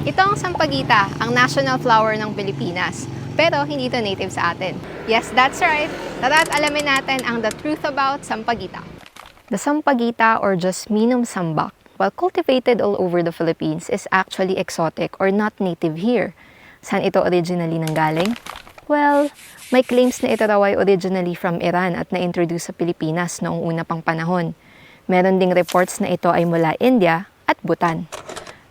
Ito ang sampagita, ang national flower ng Pilipinas. Pero hindi ito native sa atin. Yes, that's right. Tara't alamin natin ang the truth about sampagita. The sampagita or Jasminum sambak, while cultivated all over the Philippines, is actually exotic or not native here. Saan ito originally nanggaling? Well, may claims na ito raw ay originally from Iran at na-introduce sa Pilipinas noong una pang panahon. Meron ding reports na ito ay mula India at Bhutan.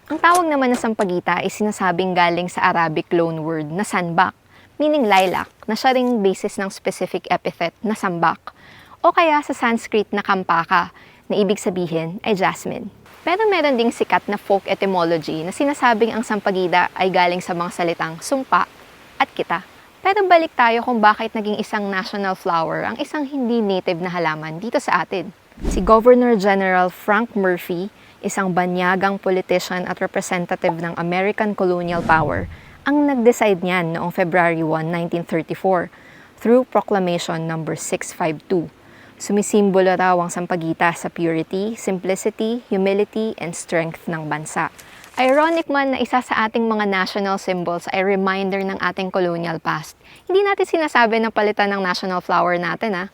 Ang tawag naman na sampagita ay sinasabing galing sa Arabic loanword na sanbak, meaning lilac, na siya ring basis ng specific epithet na sambak, o kaya sa Sanskrit na kampaka, na ibig sabihin ay jasmine. Pero meron ding sikat na folk etymology na sinasabing ang sampagita ay galing sa mga salitang sumpa at kita. Pero balik tayo kung bakit naging isang national flower ang isang hindi native na halaman dito sa atin. Si Governor General Frank Murphy, isang banyagang politician at representative ng American colonial power, ang nag-decide niyan noong February 1, 1934 through Proclamation number 652. Sumisimbolo raw ang sampagita sa purity, simplicity, humility, and strength ng bansa. Ironic man na isa sa ating mga national symbols ay reminder ng ating colonial past. Hindi natin sinasabi na palitan ng national flower natin ha.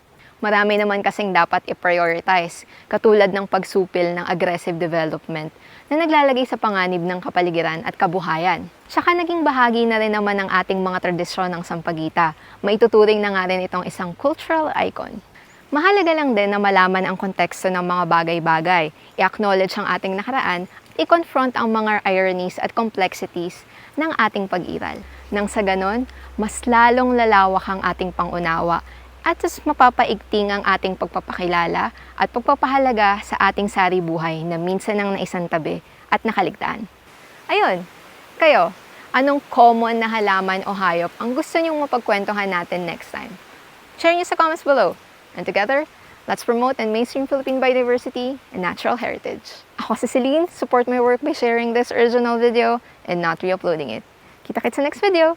Marami naman kasing dapat i-prioritize, katulad ng pagsupil ng aggressive development na naglalagay sa panganib ng kapaligiran at kabuhayan. Tsaka naging bahagi na rin naman ng ating mga tradisyon ng sampagita. Maituturing na nga rin itong isang cultural icon. Mahalaga lang din na malaman ang konteksto ng mga bagay-bagay, i-acknowledge ang ating nakaraan, i-confront ang mga ironies at complexities ng ating pag-iral. Nang sa ganon, mas lalong lalawak ang ating pangunawa at mas mapapaigting ang ating pagpapakilala at pagpapahalaga sa ating sari buhay na minsan ang naisan tabi at nakaligtaan. Ayun, kayo, anong common na halaman o hayop ang gusto niyong mapagkwentuhan natin next time? Share niyo sa comments below. And together, let's promote and mainstream Philippine biodiversity and natural heritage. Ako si Celine, support my work by sharing this original video and not re-uploading it. Kita-kits sa next video!